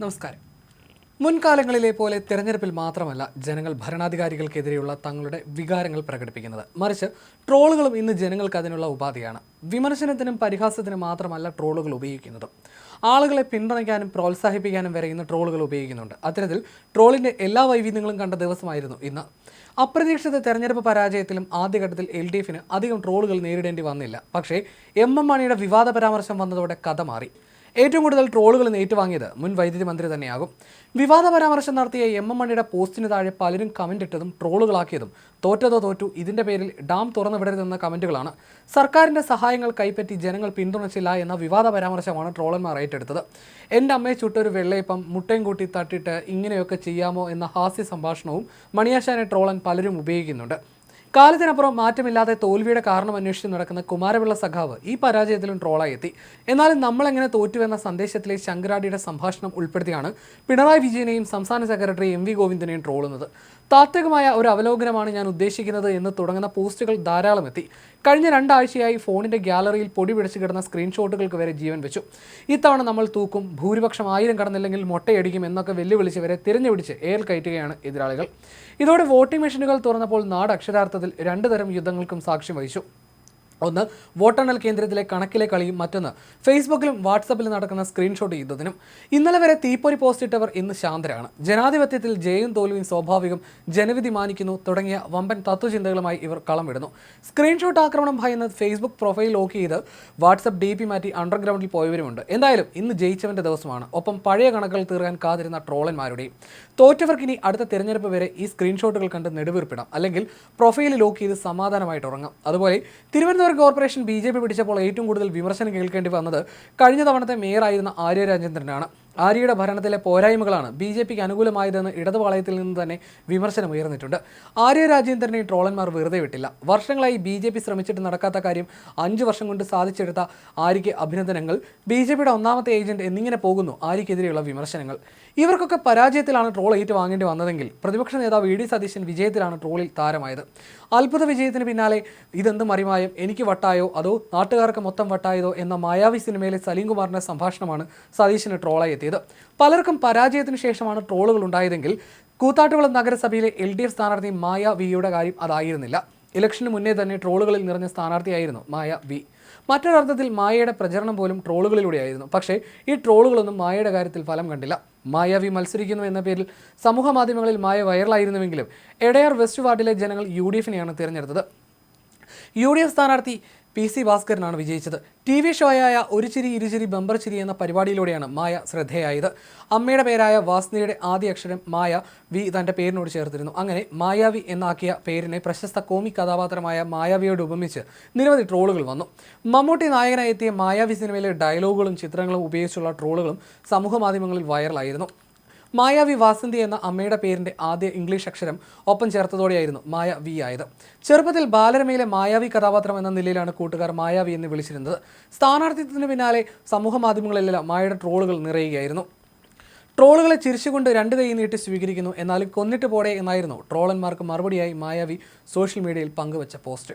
നമസ്കാരം. മുൻകാലങ്ങളിലെ പോലെ തെരഞ്ഞെടുപ്പിൽ മാത്രമല്ല ജനങ്ങൾ ഭരണാധികാരികൾക്കെതിരെയുള്ള തങ്ങളുടെ വികാരങ്ങൾ പ്രകടിപ്പിക്കുന്നത്. മറിച്ച് ട്രോളുകളും ഇന്ന് ജനങ്ങൾക്ക് അതിനുള്ള ഉപാധിയാണ്. വിമർശനത്തിനും പരിഹാസത്തിനും മാത്രമല്ല ട്രോളുകൾ ഉപയോഗിക്കുന്നത്. ആളുകളെ പിന്തുണയ്ക്കാനും പ്രോത്സാഹിപ്പിക്കാനും വരെ ഇന്ന് ട്രോളുകൾ ഉപയോഗിക്കുന്നുണ്ട്. അത്തരത്തിൽ ട്രോളിന്റെ എല്ലാ വൈവിധ്യങ്ങളും കണ്ട ദിവസമായിരുന്നു ഇന്ന്. അപ്രതീക്ഷിത തെരഞ്ഞെടുപ്പ് പരാജയത്തിലും ആദ്യഘട്ടത്തിൽ എൽ ഡി എഫിന് അധികം ട്രോളുകൾ നേരിടേണ്ടി വന്നില്ല. പക്ഷേ എം എം മാണിയുടെ വിവാദ പരാമർശം വന്നതോടെ കഥ മാറി. ഏറ്റവും കൂടുതൽ ട്രോളുകൾ ഏറ്റുവാങ്ങിയത് മുൻ വൈദ്യുതി മന്ത്രി തന്നെയാകും. വിവാദ പരാമർശം നടത്തിയ എം എം മണിയുടെ പോസ്റ്റിന് താഴെ പലരും കമന്റ് ഇട്ടതും ട്രോളുകളാക്കിയതും. തോറ്റതോ തോറ്റു ഇതിന്റെ പേരിൽ ഡാം തുറന്നു വിടരുതെന്ന കമന്റുകളാണ്. സർക്കാരിന്റെ സഹായങ്ങൾ കൈപ്പറ്റി ജനങ്ങൾ പിന്തുണച്ചില്ല എന്ന വിവാദ പരാമർശമാണ് ട്രോളന്മാർ ഏറ്റെടുത്തത്. എന്റെ അമ്മയെ ചുട്ടൊരു വെള്ളയപ്പം മുട്ടയും കൂട്ടി തട്ടിട്ട് ഇങ്ങനെയൊക്കെ ചെയ്യാമോ എന്ന ഹാസ്യ സംഭാഷണവും മണിയാശാനെ ട്രോളൻ പലരും ഉപയോഗിക്കുന്നുണ്ട്. കാലത്തിനപ്പുറം മാറ്റമില്ലാതെ തോൽവിയുടെ കാരണം അന്വേഷിച്ച് നടക്കുന്ന കുമാരപിള്ള സഖാവ് ഈ പരാജയത്തിലും ട്രോളായി എത്തി എന്നാലും നമ്മളെങ്ങനെ തോറ്റുവെന്ന സന്ദേശത്തിലെ ശങ്കരാടിയുടെ സംഭാഷണം ഉൾപ്പെടുത്തിയാണ് പിണറായി വിജയനെയും സംസ്ഥാന സെക്രട്ടറി എം വി ഗോവിന്ദനെയും ട്രോളുന്നത്. താത്വികമായ ഒരു അവലോകനമാണ് ഞാൻ ഉദ്ദേശിക്കുന്നത് എന്ന് തുടങ്ങുന്ന പോസ്റ്റുകൾ ധാരാളം എത്തി. കഴിഞ്ഞ രണ്ടാഴ്ചയായി ഫോണിന്റെ ഗ്യാലറിയിൽ പൊടി പിടിച്ചു കിടന്ന സ്ക്രീൻഷോട്ടുകൾക്ക് വരെ ജീവൻ വെച്ചു. ഇത്തവണ നമ്മൾ തൂക്കും ഭൂരിപക്ഷം ആയിരം കടന്നില്ലെങ്കിൽ മൊട്ടയടിക്കും എന്നൊക്കെ വെല്ലുവിളിച്ച് വരെ തിരഞ്ഞുപിടിച്ച് ഏൽ കയറ്റുകയാണ് എതിരാളികൾ. ഇതോടെ വോട്ടിംഗ് മെഷീനുകൾ തുറന്നപ്പോൾ നാട് അക്ഷരാർത്ഥത്തിൽ രണ്ട് തരം യുദ്ധങ്ങൾക്കും സാക്ഷ്യം വഹിച്ചു. ഒന്ന് വോട്ടെണ്ണൽ കേന്ദ്രത്തിലെ കണക്കിലെ കളിയും മറ്റൊന്ന് ഫേസ്ബുക്കിലും വാട്സപ്പിലും നടക്കുന്ന സ്ക്രീൻഷോട്ട് യുദ്ധത്തിനും. ഇന്നലെ വരെ തീപ്പൊരി പോസ്റ്റ് ഇട്ടവർ ഇന്ന് ശാന്തരാണ്. ജനാധിപത്യത്തിൽ ജയവും തോൽവിയും സ്വാഭാവികം ജനവിധി മാനിക്കുന്നു തുടങ്ങിയ വമ്പൻ തത്വചിന്തകളുമായി ഇവർ കളം വിടുന്നു സ്ക്രീൻഷോട്ട് ആക്രമണം ഭയന്ന് ഫേസ്ബുക്ക് പ്രൊഫൈൽ ലോക്ക് ചെയ്ത് വാട്സപ്പ് ഡി പി മാറ്റി അണ്ടർഗ്രൗണ്ടിൽ പോയവരുമുണ്ട്. എന്തായാലും ഇന്ന് ജയിച്ചവന്റെ ദിവസമാണ്. ഒപ്പം പഴയ കണക്കുകൾ തീർക്കാൻ കാതിരുന്ന ട്രോളന്മാരുടെയും. തോറ്റവർക്ക് ഇനി അടുത്ത തിരഞ്ഞെടുപ്പ് വരെ ഈ സ്ക്രീൻഷോട്ടുകൾ കണ്ട് നെടുവീർപ്പിടാം അല്ലെങ്കിൽ പ്രൊഫൈൽ ലോക്ക് ചെയ്ത് സമാധാനമായിട്ട് ഉറങ്ങാം. അതുപോലെ Thiruvananthapuram corporation B J P പിടിച്ചപ്പോൾ ഏറ്റവും കൂടുതൽ വിമർശനം കേൾക്കേണ്ടി വന്നത് കഴിഞ്ഞ തവണത്തെ മേയറായിരുന്ന ആര്യ രാജേന്ദ്രനാണ്. ആര്യയുടെ ഭരണത്തിലെ പോരായ്മകളാണ് ബി ജെ പിക്ക് അനുകൂലമായതെന്ന് ഇടതുപാളയത്തിൽ നിന്ന് തന്നെ വിമർശനം ഉയർന്നിട്ടുണ്ട്. ആര്യ രാജേന്ദ്രനെ ട്രോളന്മാർ വെറുതെ വിട്ടില്ല. വർഷങ്ങളായി ബി ജെ പി ശ്രമിച്ചിട്ട് നടക്കാത്ത കാര്യം അഞ്ച് വർഷം കൊണ്ട് സാധിച്ചെടുത്ത ആര്യയ്ക്ക് അഭിനന്ദനങ്ങൾ ബി ജെ പിയുടെ ഒന്നാമത്തെ ഏജന്റ് എന്നിങ്ങനെ പോകുന്നു ആര്യക്കെതിരെയുള്ള വിമർശനങ്ങൾ. ഇവർക്കൊക്കെ പരാജയത്തിലാണ് ട്രോൾ ഏറ്റുവാങ്ങേണ്ടി വന്നതെങ്കിൽ പ്രതിപക്ഷ നേതാവ് ഇ ഡി സതീശൻ വിജയത്തിലാണ് ട്രോളിൽ താരമായത്. അത്ഭുത വിജയത്തിന് പിന്നാലെ ഇതെന്ത് മറിമായം എനിക്ക് വട്ടായോ അതോ നാട്ടുകാർക്ക് മൊത്തം വട്ടായതോ എന്ന മായാവി സിനിമയിലെ സലീം കുമാറിന്റെ സംഭാഷണമാണ് സതീശന് ട്രോളായി എത്തിയത് പലർക്കും പരാജയത്തിന് ശേഷമാണ് ട്രോളുകൾ ഉണ്ടായതെങ്കിൽ കൂത്താട്ടുകുളം നഗരസഭയിലെ എൽ ഡി എഫ് സ്ഥാനാർത്ഥി മായ വിയുടെ കാര്യം അതായിരുന്നില്ല. ഇലക്ഷന് മുന്നേ തന്നെ ട്രോളുകളിൽ നിറഞ്ഞ സ്ഥാനാർത്ഥിയായിരുന്നു മായ വി. മറ്റൊരർത്ഥത്തിൽ മായയുടെ പ്രചരണം പോലും ട്രോളുകളിലൂടെയായിരുന്നു. പക്ഷേ ഈ ട്രോളുകളൊന്നും മായയുടെ കാര്യത്തിൽ ഫലം കണ്ടില്ല. മായാവി മത്സരിക്കുന്നു എന്ന പേരിൽ സമൂഹ മാധ്യമങ്ങളിൽ മായ വൈറലായിരുന്നുവെങ്കിലും എടയാർ വെസ്റ്റ് വാർഡിലെ ജനങ്ങൾ യു ഡി എഫിനെയാണ് തിരഞ്ഞെടുത്തത്. യു ഡി എഫ് സ്ഥാനാർത്ഥി പി സി ഭാസ്കരനാണ് വിജയിച്ചത്. ടി വി ഷോയായ ഒരു ചിരി ഇരുചിരി ബമ്പർ ചിരി എന്ന പരിപാടിയിലൂടെയാണ് മായ ശ്രദ്ധേയായത്. അമ്മയുടെ പേരായ വാസ്നിയുടെ ആദ്യ അക്ഷരം മായ വി തന്റെ പേരിനോട് ചേർത്തിരുന്നു. അങ്ങനെ മായാവി എന്നാക്കിയ പേരിനെ പ്രശസ്ത കോമിക് കഥാപാത്രമായ മായാവിയോട് ഉപമിച്ച് നിരവധി ട്രോളുകൾ വന്നു. മമ്മൂട്ടി നായകനായി എത്തിയ മായാവി സിനിമയിലെ ഡയലോഗുകളും ചിത്രങ്ങളും ഉപയോഗിച്ചുള്ള ട്രോളുകളും സമൂഹ മാധ്യമങ്ങളിൽ വൈറലായിരുന്നു. മായാവി വാസന്തി എന്ന അമ്മയുടെ പേരിന്റെ ആദ്യ ഇംഗ്ലീഷ് അക്ഷരം ഒപ്പം ചേർത്തതോടെയായിരുന്നു മായ വി ആയത്. ചെറുപ്പത്തിൽ ബാലരമയിലെ മായാവി കഥാപാത്രം എന്ന നിലയിലാണ് കൂട്ടുകാർ മായാവി എന്ന് വിളിച്ചിരുന്നത്. സ്ഥാനാർത്ഥിത്വത്തിന് പിന്നാലെ സമൂഹ മാധ്യമങ്ങളിലെല്ലാം മായയുടെ ട്രോളുകൾ നിറയുകയായിരുന്നു. ട്രോളുകളെ ചിരിച്ചുകൊണ്ട് രണ്ട് കൈ നീട്ടി സ്വീകരിക്കുന്നു എന്നാൽ കൊന്നിട്ട് പോടെ എന്നായിരുന്നു ട്രോളന്മാർക്ക് മറുപടിയായി മായാവി സോഷ്യൽ മീഡിയയിൽ പങ്കുവച്ച പോസ്റ്റ്.